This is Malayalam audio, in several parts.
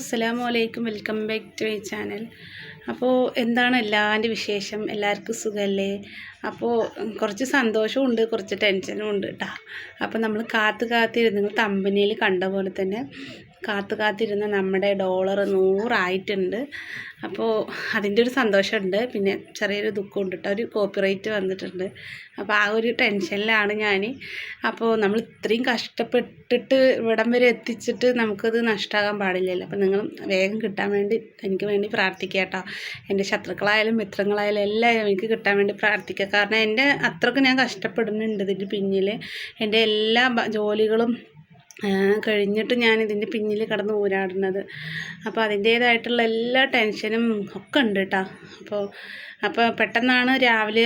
അസ്സലാമു അലൈക്കും welcome back to my channel. അപ്പോൾ എന്താണ് എല്ലാന്റെ വിശേഷം? എല്ലാവർക്കും സുഖമല്ലേ അപ്പോൾ കുറച്ച് സന്തോഷമുണ്ട് കുറച്ച് ടെൻഷനും ഉണ്ട് കേട്ടോ അപ്പോൾ നമ്മൾ കാത്ത് കാത്തിരുന്ന് നിങ്ങൾ തമ്പനിയിൽ കണ്ട പോലെ തന്നെ കാത്ത് കാത്തിരുന്ന നമ്മുടെ ഡോളർ നൂറായിട്ടുണ്ട്. അപ്പോൾ അതിന്റെ ഒരു സന്തോഷമുണ്ട്. പിന്നെ ചെറിയൊരു ദുഃഖമുണ്ട് കേട്ടോ. ഒരു കോപ്പിറൈറ്റ് വന്നിട്ടുണ്ട്. അപ്പോൾ ആ ഒരു ടെൻഷനിലാണ് ഞാൻ അപ്പോൾ നമ്മൾ ഇത്രയും കഷ്ടപ്പെട്ടിട്ട് ഇവിടം വരെ എത്തിച്ചിട്ട് നമുക്കത് നഷ്ടമാകാൻ പാടില്ലല്ലോ. അപ്പോൾ നിങ്ങൾ വേഗം കിട്ടാൻ വേണ്ടി എനിക്ക് വേണ്ടി പ്രാർത്ഥിക്കുക കേട്ടോ. എന്റെ ശത്രുക്കളായാലും മിത്രങ്ങളായാലും എല്ലാം എനിക്ക് കിട്ടാൻ വേണ്ടി പ്രാർത്ഥിക്കുക. കാരണം എന്റെ അത്രയ്ക്ക് ഞാൻ കഷ്ടപ്പെടുന്നുണ്ട് ഇതിന്റെ പിന്നിൽ എന്റെ എല്ലാ ജോലികളും കഴിഞ്ഞിട്ട് ഞാൻ ഇതിന്റെ പിന്നിൽ കിടന്ന് ഊരാടുന്നത്. അപ്പോൾ അതിന്റേതായിട്ടുള്ള എല്ലാ ടെൻഷനും ഒക്കെ ഉണ്ട് കേട്ടോ അപ്പോൾ അപ്പോൾ പെട്ടെന്നാണ് രാവിലെ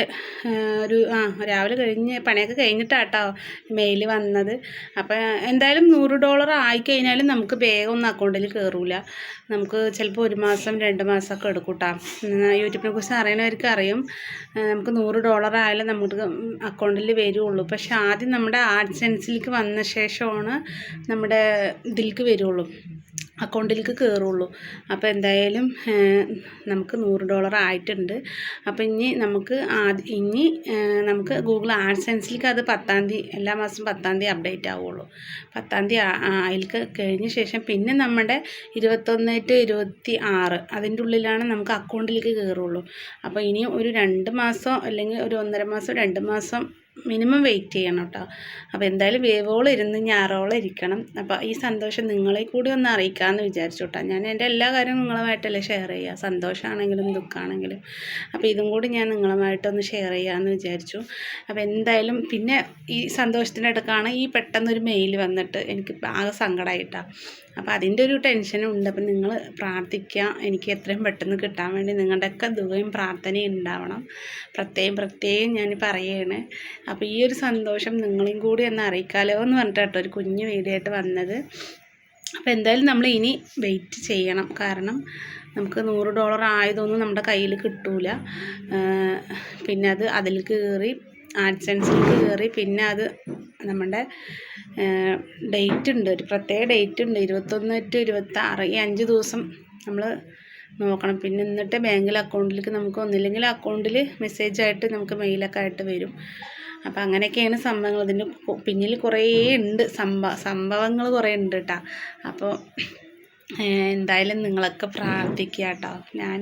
ഒരു ആ രാവിലെ കഴിഞ്ഞ് പണിയൊക്കെ കഴിഞ്ഞിട്ടാട്ടോ മെയിൽ വന്നത്. അപ്പോൾ എന്തായാലും നൂറ് ഡോളർ ആയിക്കഴിഞ്ഞാലും നമുക്ക് വേഗം ഒന്നും അക്കൗണ്ടിൽ കയറൂല നമുക്ക് ചിലപ്പോൾ ഒരു മാസം രണ്ട് മാസമൊക്കെ എടുക്കും കേട്ടോ യൂട്യൂബിനെ കുറിച്ച് അറിയണവർക്ക് അറിയും. നമുക്ക് നൂറ് ഡോളർ ആയാലും നമുക്ക് അക്കൗണ്ടിൽ വരുള്ളൂ. പക്ഷേ ആദ്യം നമ്മുടെ ആഡ്സെൻസിലേക്ക് വന്ന ശേഷമാണ് നമ്മുടെ ഇതിലേക്ക് വരുള്ളൂ. അക്കൗണ്ടിലേക്ക് കയറുള്ളൂ അപ്പോൾ എന്തായാലും നമുക്ക് നൂറ് ഡോളർ ആയിട്ടുണ്ട്. അപ്പോൾ ഇനി നമുക്ക് ഇനി നമുക്ക് ഗൂഗിൾ ആഡ്സെൻസിലേക്ക് അത് പത്താം തീയതി എല്ലാ മാസവും പത്താം തീയതി അപ്ഡേറ്റ് ആവുള്ളൂ. പത്താം തീയതി അതിലേക്ക് കഴിഞ്ഞ ശേഷം പിന്നെ നമ്മുടെ ഇരുപത്തൊന്ന് ടു ഇരുപത്തി ആറ് അതിന്റെ ഉള്ളിലാണ് നമുക്ക് അക്കൗണ്ടിലേക്ക് കയറുള്ളൂ അപ്പോൾ ഇനി ഒരു രണ്ട് മാസം അല്ലെങ്കിൽ ഒരു ഒന്നര മാസം രണ്ട് മാസം മിനിമം വെയിറ്റ് ചെയ്യണം കേട്ടോ. അപ്പോൾ എന്തായാലും വേവോളം ഇരുന്ന് ഞാറോളം ഇരിക്കണം. അപ്പോൾ ഈ സന്തോഷം നിങ്ങളെ കൂടി ഒന്ന് അറിയിക്കാമെന്ന് വിചാരിച്ചു കേട്ടോ. ഞാൻ എന്റെ എല്ലാ കാര്യവും നിങ്ങളുമായിട്ടല്ലേ ഷെയർ ചെയ്യുക. സന്തോഷമാണെങ്കിലും ദുഃഖമാണെങ്കിലും അപ്പോൾ ഇതും കൂടി ഞാൻ നിങ്ങളുമായിട്ടൊന്ന് ഷെയർ ചെയ്യാമെന്ന് വിചാരിച്ചു. അപ്പോൾ എന്തായാലും പിന്നെ ഈ സന്തോഷത്തിന്റെ അടുക്കാണ് ഈ പെട്ടെന്നൊരു മെയിൽ വന്നിട്ട് എനിക്ക് ആകെ സങ്കടമായിട്ടാണ് അപ്പോൾ അതിന്റെ ഒരു ടെൻഷനും ഉണ്ട്. അപ്പം നിങ്ങൾ പ്രാർത്ഥിക്കുക. എനിക്ക് എത്രയും പെട്ടെന്ന് കിട്ടാൻ വേണ്ടി നിങ്ങളുടെയൊക്കെ ദുഃഖയും പ്രാർത്ഥനയും ഉണ്ടാവണം. പ്രത്യേകം പ്രത്യേകം ഞാൻ പറയുകയാണ് അപ്പോൾ ഈ ഒരു സന്തോഷം നിങ്ങളെയും കൂടി ഒന്ന് അറിയിക്കാലോ എന്ന് പറഞ്ഞിട്ട് കേട്ടോ ഒരു കുഞ്ഞു വീഡിയോ വന്നത്. അപ്പോൾ എന്തായാലും നമ്മൾ ഇനി വെയിറ്റ് ചെയ്യണം. കാരണം നമുക്ക് നൂറ് ഡോളർ ആയതൊന്നും നമ്മുടെ കയ്യിൽ കിട്ടൂല. പിന്നെ അത് അതിൽ കയറി ആഡ്സെൻസിലേക്ക് കയറി പിന്നെ അത് നമ്മുടെ ഡേറ്റ് ഉണ്ട്. ഒരു പ്രത്യേക ഡേറ്റ് ഉണ്ട്. ഇരുപത്തൊന്ന് ടു ഇരുപത്താറ് ഈ അഞ്ച് ദിവസം നമ്മൾ നോക്കണം. പിന്നെ എന്നിട്ട് ബാങ്കിൽ അക്കൗണ്ടിലേക്ക് നമുക്ക് ഒന്നില്ലെങ്കിൽ അക്കൗണ്ടിൽ മെസ്സേജ് ആയിട്ട് നമുക്ക് മെയിലൊക്കെ ആയിട്ട് വരും. അപ്പം അങ്ങനെയൊക്കെയാണ് സംഭവങ്ങൾ. ഇതിന്റെ പിന്നിൽ കുറേ ഉണ്ട്. സംഭവ സംഭവങ്ങൾ കുറേ ഉണ്ട് കേട്ടോ അപ്പോൾ എന്തായാലും നിങ്ങളൊക്കെ പ്രാർത്ഥിക്കുക കേട്ടോ ഞാൻ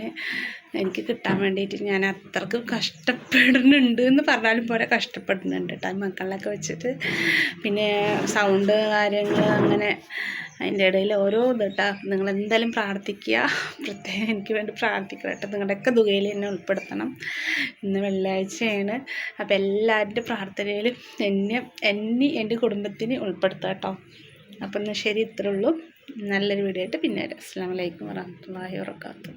എനിക്ക് കിട്ടാൻ വേണ്ടിയിട്ട് ഞാൻ അത്രയ്ക്ക് കഷ്ടപ്പെടുന്നുണ്ട് എന്ന് പറഞ്ഞാലും പോലെ കഷ്ടപ്പെടുന്നുണ്ട് കേട്ടോ മക്കളിലൊക്കെ വെച്ചിട്ട് പിന്നെ സൗണ്ട് കാര്യങ്ങൾ അങ്ങനെ അതിന്റെ ഇടയിൽ ഓരോ ഇത് കേട്ടോ നിങ്ങൾ എന്തായാലും പ്രാർത്ഥിക്കുക. പ്രത്യേകം എനിക്ക് വേണ്ടി പ്രാർത്ഥിക്കുക കേട്ടോ നിങ്ങളുടെയൊക്കെ തുകയിൽ എന്നെ ഉൾപ്പെടുത്തണം. ഇന്ന് വെള്ളിയാഴ്ചയാണ്. അപ്പോൾ എല്ലാവരുടെ പ്രാർത്ഥനയിലും എന്നെ എന്നെ എന്റെ കുടുംബത്തിനെ ഉൾപ്പെടുത്തുക കേട്ടോ അപ്പം എന്നാൽ ശരി ഇത്രയുള്ളൂ നല്ലൊരു വീഡിയോ ആയിട്ട് പിന്നെ വരാം. അസ്സാം വലൈക്കും വറഹമത്തല്ലാഹി വർക്കാത്തു